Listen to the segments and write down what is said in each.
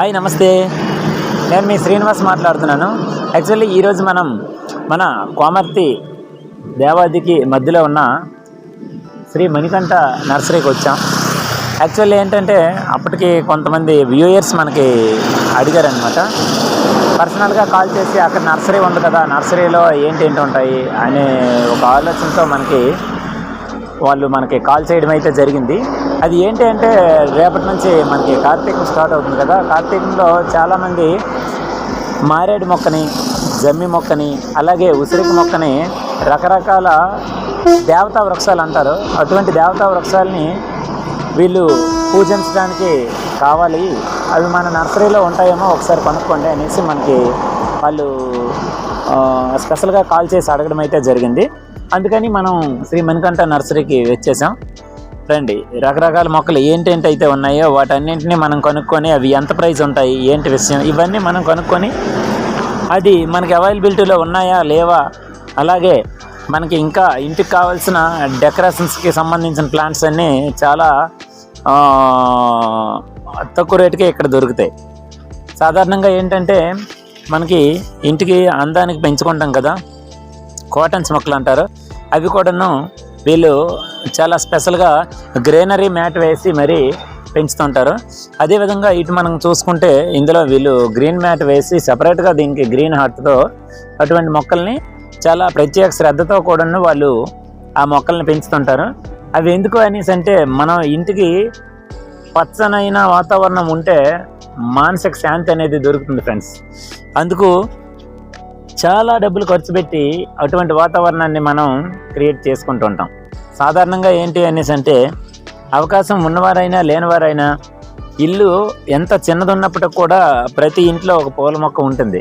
Hi నమస్తే. నేను మీ శ్రీనివాస్ మాట్లాడుతున్నాను. యాక్చువల్లీ ఈరోజు మనం మన కోమర్తి దేవాదికి మధ్యలో ఉన్న శ్రీ మణికంఠ నర్సరీకి వచ్చాం. యాక్చువల్లీ ఏంటంటే అప్పటికి కొంతమంది వ్యూయర్స్ మనకి అడిగారనమాట పర్సనల్గా కాల్ చేసి అక్కడ నర్సరీ ఉంది కదా నర్సరీలో ఏంటి ఏంటి ఉంటాయి? అనే ఒక ఆలోచనతో మనకి వాళ్ళు మనకి కాల్ చేయడం అయితే జరిగింది. అది ఏంటి అంటే రేపటి నుంచి మనకి కార్తీకం స్టార్ట్ అవుతుంది కదా. కార్తీకంలో చాలామంది మారేడు మొక్కని జమ్మి మొక్కని అలాగే ఉసిరికి మొక్కని రకరకాల దేవతా వృక్షాలు అంటారు. అటువంటి దేవతా వృక్షాలని వీళ్ళు పూజించడానికి కావాలి. అవి మన నర్సరీలో ఉంటాయేమో ఒకసారి కొనుక్కోండి అనేసి మనకి వాళ్ళు స్పెషల్గా కాల్ చేసి అడగడం అయితే జరిగింది. అందుకని మనం శ్రీ మణికంఠ నర్సరీకి వచ్చేసాం. రండి రకరకాల మొక్కలు ఏంటేంటి అయితే ఉన్నాయో వాటన్నింటినీ మనం కనుక్కొని అవి ఎంత ప్రైస్ ఉంటాయి ఏంటి విషయం ఇవన్నీ మనం కనుక్కొని అది మనకి అవైలబిలిటీలో ఉన్నాయా లేవా? అలాగే మనకి ఇంకా ఇంటికి కావాల్సిన డెకరేషన్స్కి సంబంధించిన ప్లాంట్స్ అన్నీ చాలా తక్కువ రేటుకే ఇక్కడ దొరుకుతాయి. సాధారణంగా ఏంటంటే మనకి ఇంటికి అందానికి పెంచుకుంటాం కదా కాటన్స్ మొక్కలు అంటారు. అవి కూడాను వీళ్ళు చాలా స్పెషల్గా గ్రీనరీ మ్యాట్ వేసి మరీ పెంచుతుంటారు. అదేవిధంగా ఇటు మనం చూసుకుంటే ఇందులో వీళ్ళు గ్రీన్ మ్యాట్ వేసి సపరేట్గా దీనికి గ్రీన్ హార్ట్తో అటువంటి మొక్కల్ని చాలా ప్రత్యేక శ్రద్ధతో కూడాను వాళ్ళు ఆ మొక్కల్ని పెంచుతుంటారు. అవి ఎందుకు అనేసి అంటే మనం ఇంటికి పచ్చనైన వాతావరణం ఉంటే మానసిక శాంతి అనేది దొరుకుతుంది ఫ్రెండ్స్. అందుకు చాలా డబ్బులు ఖర్చు పెట్టి అటువంటి వాతావరణాన్ని మనం క్రియేట్ చేసుకుంటుంటాం సాధారణంగా ఏంటి అనేసి అంటే అవకాశం ఉన్నవారైనా లేనివారైనా ఇల్లు ఎంత చిన్నది ఉన్నప్పటికి కూడా ప్రతి ఇంట్లో ఒక పూల మొక్క ఉంటుంది.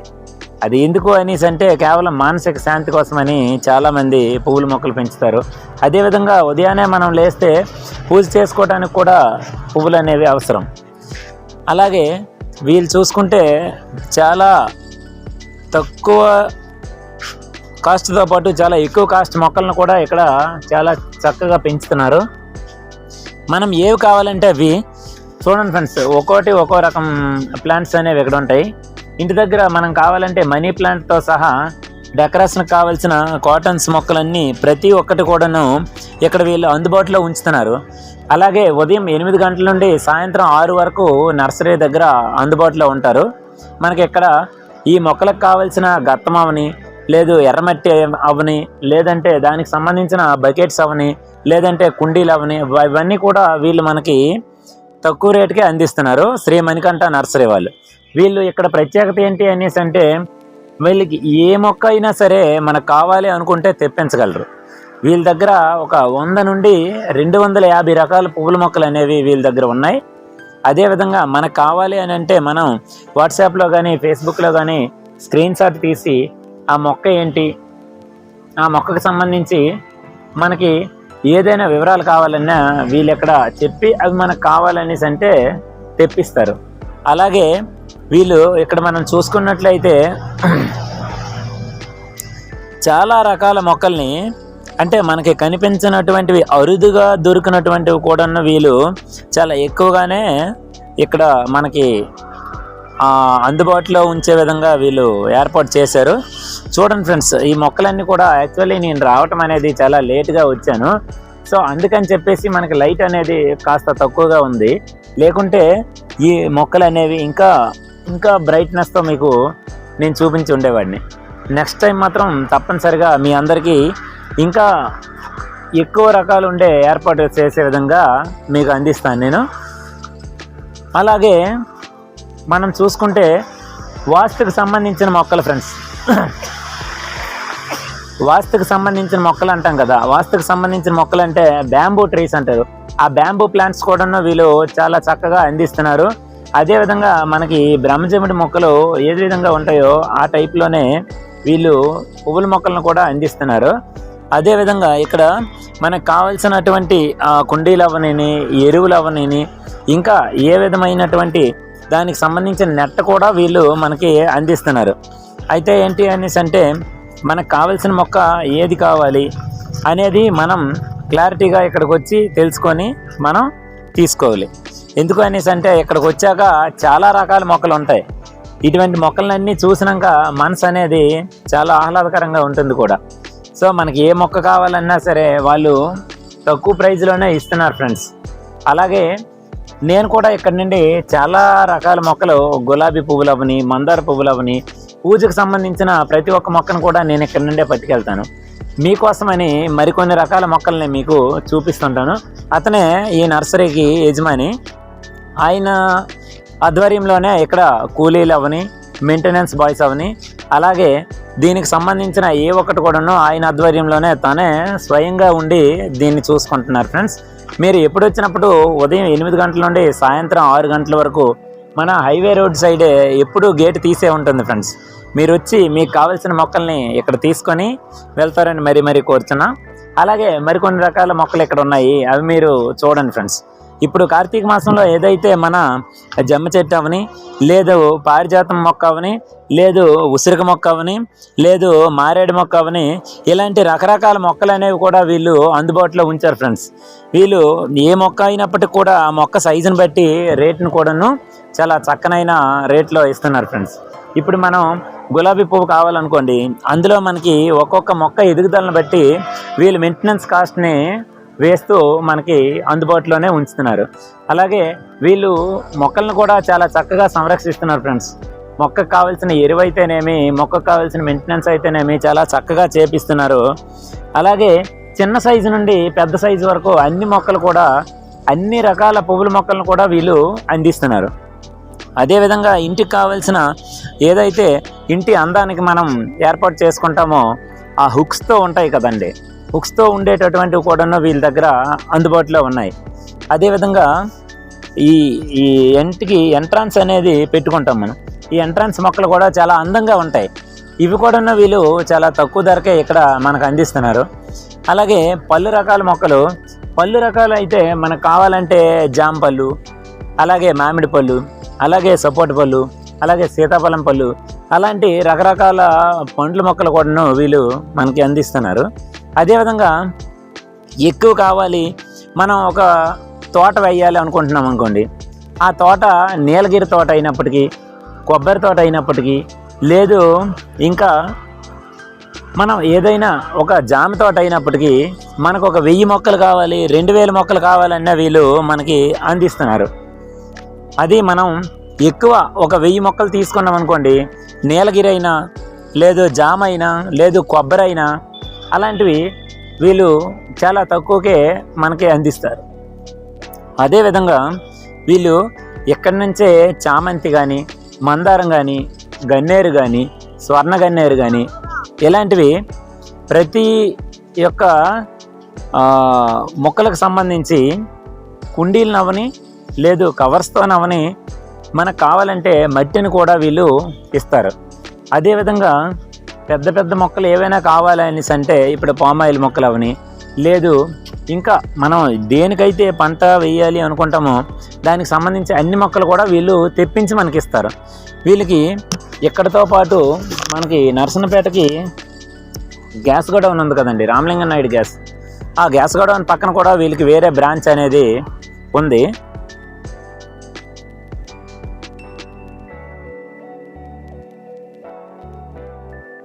అది ఎందుకు అనేసి అంటే కేవలం మానసిక శాంతి కోసమని చాలామంది పువ్వుల మొక్కలు పెంచుతారు. అదేవిధంగా ఉదయాన్నే మనం లేస్తే పూజ చేసుకోవడానికి కూడా పువ్వులు అనేవి అవసరం. అలాగే వీళ్ళు చూసుకుంటే చాలా తక్కువ కాస్ట్తో పాటు చాలా ఎక్కువ కాస్ట్ మొక్కలను కూడా ఇక్కడ చాలా చక్కగా పెంచుతున్నారు. మనం ఏవి కావాలంటే అవి చూడండి ఫ్రెండ్స్ ఒక్కోటి ఒక్కో రకం ప్లాంట్స్ అనేవి ఇక్కడ ఉంటాయి. ఇంటి దగ్గర మనం కావాలంటే మనీ ప్లాంట్తో సహా డెకరేషన్కి కావాల్సిన కాటన్స్ మొక్కలన్నీ ప్రతి ఒక్కటి కూడాను ఇక్కడ వీళ్ళు అందుబాటులో ఉంచుతున్నారు. అలాగే ఉదయం ఎనిమిది గంటల నుండి సాయంత్రం ఆరు వరకు నర్సరీ దగ్గర అందుబాటులో ఉంటారు. మనకి ఇక్కడ ఈ మొక్కలకు కావలసిన గత్తం అవని లేదు ఎర్రమట్టి అవని లేదంటే దానికి సంబంధించిన బకెట్స్ అవని లేదంటే కుండీలు అవని ఇవన్నీ కూడా వీళ్ళు మనకి తక్కువ రేటుకే అందిస్తున్నారు శ్రీ మణికంఠ నర్సరీ వాళ్ళు. వీళ్ళు ఇక్కడ ప్రత్యేకత ఏంటి అనేసి అంటే వీళ్ళకి ఏ మొక్క అయినా సరే మనకు కావాలి అనుకుంటే తెప్పించగలరు. వీళ్ళ దగ్గర ఒక వంద నుండి రెండు వందల యాభై రకాల పువ్వుల మొక్కలు అనేవి వీళ్ళ దగ్గర ఉన్నాయి. అదేవిధంగా మనకు కావాలి అని అంటే మనం వాట్సాప్లో కానీ ఫేస్బుక్లో కానీ స్క్రీన్ షాట్ తీసి ఆ మొక్క ఏంటి? ఆ మొక్కకు సంబంధించి మనకి ఏదైనా వివరాలు కావాలన్నా వీళ్ళు ఎక్కడ చెప్పి అవి మనకు కావాలనేసి అంటే తెప్పిస్తారు. అలాగే వీళ్ళు ఇక్కడ మనం చూసుకున్నట్లయితే చాలా రకాల మొక్కల్ని అంటే మనకి కనిపించినటువంటివి అరుదుగా దొరికినటువంటివి కూడా వీళ్ళు చాలా ఎక్కువగానే ఇక్కడ మనకి అందుబాటులో ఉంచే విధంగా వీళ్ళు ఏర్పాటు చేశారు. చూడండి ఫ్రెండ్స్ ఈ మొక్కలన్నీ కూడా యాక్చువల్లీ నేను రావటం అనేది చాలా లేట్గా వచ్చాను. సో అందుకని చెప్పేసి మనకి లైట్ అనేది కాస్త తక్కువగా ఉంది. లేకుంటే ఈ మొక్కలు అనేవి ఇంకా ఇంకా బ్రైట్నెస్తో మీకు నేను చూపించి ఉండేవాడిని. నెక్స్ట్ టైం మాత్రం తప్పనిసరిగా మీ అందరికీ ఇంకా ఎక్కువ రకాలు ఉండే ఏర్పాటు చేసే విధంగా మీకు అందిస్తాను నేను. అలాగే మనం చూసుకుంటే వాస్తుకు సంబంధించిన మొక్కలు ఫ్రెండ్స్. వాస్తుకు సంబంధించిన మొక్కలు అంటాం కదా వాస్తుకు సంబంధించిన మొక్కలు అంటే బ్యాంబూ ట్రీస్ అంటారు. ఆ బ్యాంబూ ప్లాంట్స్ కూడా వీళ్ళు చాలా చక్కగా అందిస్తున్నారు. అదేవిధంగా మనకి బ్రహ్మజముడి మొక్కలు ఏ విధంగా ఉంటాయో ఆ టైప్లోనే వీళ్ళు పువ్వుల మొక్కలను కూడా అందిస్తున్నారు. అదేవిధంగా ఇక్కడ మనకు కావలసినటువంటి కుండీలు అవనీని ఎరువులు అవనీని ఇంకా ఏ విధమైనటువంటి దానికి సంబంధించిన నెట్ కూడా వీళ్ళు మనకి అందిస్తున్నారు. అయితే ఏంటి అనేసి అంటే మనకు కావలసిన మొక్క ఏది కావాలి అనేది మనం క్లారిటీగా ఇక్కడికి వచ్చి తెలుసుకొని మనం తీసుకోవాలి. ఎందుకు అనేసి అంటే ఇక్కడికి వచ్చాక చాలా రకాల మొక్కలు ఉంటాయి. ఇటువంటి మొక్కలన్నీ చూసినాక మనసు అనేది చాలా ఆహ్లాదకరంగా ఉంటుంది కూడా. సో మనకి ఏ మొక్క కావాలన్నా సరే వాళ్ళు తక్కువ ప్రైజ్లోనే ఇస్తున్నారు ఫ్రెండ్స్ అలాగే నేను కూడా ఇక్కడ నుండి చాలా రకాల మొక్కలు గులాబీ పువ్వులు అవని మందార పువ్వులు అవని పూజకు సంబంధించిన ప్రతి ఒక్క మొక్కను కూడా నేను ఇక్కడ నుండే పట్టుకెళ్తాను. మీకోసమని మరికొన్ని రకాల మొక్కల్ని మీకు చూపిస్తుంటాను. అతనే ఈ నర్సరీకి యజమాని. ఆయన ఆధ్వర్యంలోనే ఇక్కడ కూలీలు అవని మెయింటెనెన్స్ బాయ్స్ అవని. అలాగే దీనికి సంబంధించిన ఏ ఒక్కటి కూడాను ఆయన ఆధ్వర్యంలోనే తానే స్వయంగా ఉండి దీన్ని చూసుకుంటున్నారు ఫ్రెండ్స్. మీరు ఎప్పుడు వచ్చినప్పుడు ఉదయం ఎనిమిది గంటల నుండి సాయంత్రం ఆరు గంటల వరకు మన హైవే రోడ్ సైడే ఎప్పుడూ గేట్ తీసే ఉంటుంది ఫ్రెండ్స్. మీరు వచ్చి మీకు కావలసిన మొక్కల్ని ఇక్కడ తీసుకొని వెళ్తారని మరీ మరీ కోరుచున్నా. అలాగే మరికొన్ని రకాల మొక్కలు ఇక్కడ ఉన్నాయి అవి మీరు చూడండి ఫ్రెండ్స్. ఇప్పుడు కార్తీక మాసంలో ఏదైతే మన జమ్మ చెట్టు అవని లేదు పారిజాతం మొక్క అవని లేదు ఉసిరిక మొక్క అవని లేదు మారేడు మొక్క అవని ఇలాంటి రకరకాల మొక్కలు అనేవి కూడా వీళ్ళు అందుబాటులో ఉంచారు ఫ్రెండ్స్. వీళ్ళు ఏ మొక్క అయినప్పటికీ కూడా ఆ మొక్క సైజుని బట్టి రేట్ను కూడాను చాలా చక్కనైన రేట్లో ఇస్తున్నారు ఫ్రెండ్స్. ఇప్పుడు మనం గులాబీ పువ్వు కావాలనుకోండి అందులో మనకి ఒక్కొక్క మొక్క ఎదుగుదలను బట్టి వీళ్ళు మెయింటెనెన్స్ కాస్ట్ని వేస్తూ మనకి అందుబాటులోనే ఉంచుతున్నారు. అలాగే వీళ్ళు మొక్కలను కూడా చాలా చక్కగా సంరక్షిస్తున్నారు ఫ్రెండ్స్. మొక్కకు కావాల్సిన ఎరువు అయితేనేమి మొక్కకు కావాల్సిన మెయింటెనెన్స్ అయితేనేమి చాలా చక్కగా చేపిస్తున్నారు. అలాగే చిన్న సైజు నుండి పెద్ద సైజు వరకు అన్ని మొక్కలు కూడా అన్ని రకాల పువ్వుల మొక్కలను కూడా వీళ్ళు అందిస్తున్నారు. అదేవిధంగా ఇంటికి కావాల్సిన ఏదైతే ఇంటి అందానికి మనం ఏర్పాటు చేసుకుంటామో ఆ హుక్స్తో ఉంటాయి కదండి. హుక్స్తో ఉండేటటువంటివి కూడా వీళ్ళ దగ్గర అందుబాటులో ఉన్నాయి. అదేవిధంగా ఈ ఈ ఎంటికి ఎంట్రన్స్ అనేది పెట్టుకుంటాం మనం. ఈ ఎంట్రన్స్ మొక్కలు కూడా చాలా అందంగా ఉంటాయి. ఇవి కూడా వీళ్ళు చాలా తక్కువ ధరకే ఇక్కడ మనకు అందిస్తున్నారు. అలాగే పళ్ళు రకాల మొక్కలు పళ్ళు రకాలు అయితే మనకు కావాలంటే జామ పళ్ళు అలాగే మామిడి పళ్ళు అలాగే సపోటా పళ్ళు అలాగే సీతాఫలం పళ్ళు అలాంటి రకరకాల పండ్ల మొక్కలు కూడాను వీళ్ళు మనకి అందిస్తున్నారు. అదేవిధంగా ఎక్కువ కావాలి మనం ఒక తోట వేయాలి అనుకుంటున్నాం అనుకోండి. ఆ తోట నీలగిరి తోట అయినప్పటికీ కొబ్బరి తోట అయినప్పటికీ లేదు ఇంకా మనం ఏదైనా ఒక జామ తోట అయినప్పటికీ మనకు ఒక వెయ్యి మొక్కలు కావాలి రెండు వేల మొక్కలు కావాలన్న వీళ్ళు మనకి అందిస్తున్నారు. అది మనం ఎక్కువ ఒక వెయ్యి మొక్కలు తీసుకున్నాం అనుకోండి నీలగిరి అయినా లేదు జామ అయినా లేదు కొబ్బరి అయినా అలాంటివి వీళ్ళు చాలా తక్కువకే మనకి అందిస్తారు. అదేవిధంగా వీళ్ళు ఎక్కడి నుంచే చామంతి కానీ మందారం కానీ గన్నేరు కానీ స్వర్ణ గన్నేరు కానీ ఇలాంటివి ప్రతి యొక్క మొక్కలకు సంబంధించి కుండీలు నవ్వని లేదు కవర్స్తో నవ్వని మనకు కావాలంటే మట్టిని కూడా వీళ్ళు ఇస్తారు. అదేవిధంగా పెద్ద పెద్ద మొక్కలు ఏవైనా కావాలనేసి అంటే ఇప్పుడు పామాయిల్ మొక్కలు అవని లేదు ఇంకా మనం దేనికైతే పంట వేయాలి అనుకుంటామో దానికి సంబంధించి అన్ని మొక్కలు కూడా వీళ్ళు తెప్పించి మనకి ఇస్తారు వీళ్ళకి ఇక్కడతో పాటు మనకి నరసనపేటకి గ్యాస్ గోడౌన్ ఉంది కదండి రామలింగం నాయుడు గ్యాస్. ఆ గ్యాస్ గోడౌన్ పక్కన కూడా వీళ్ళకి వేరే బ్రాంచ్ అనేది ఉంది.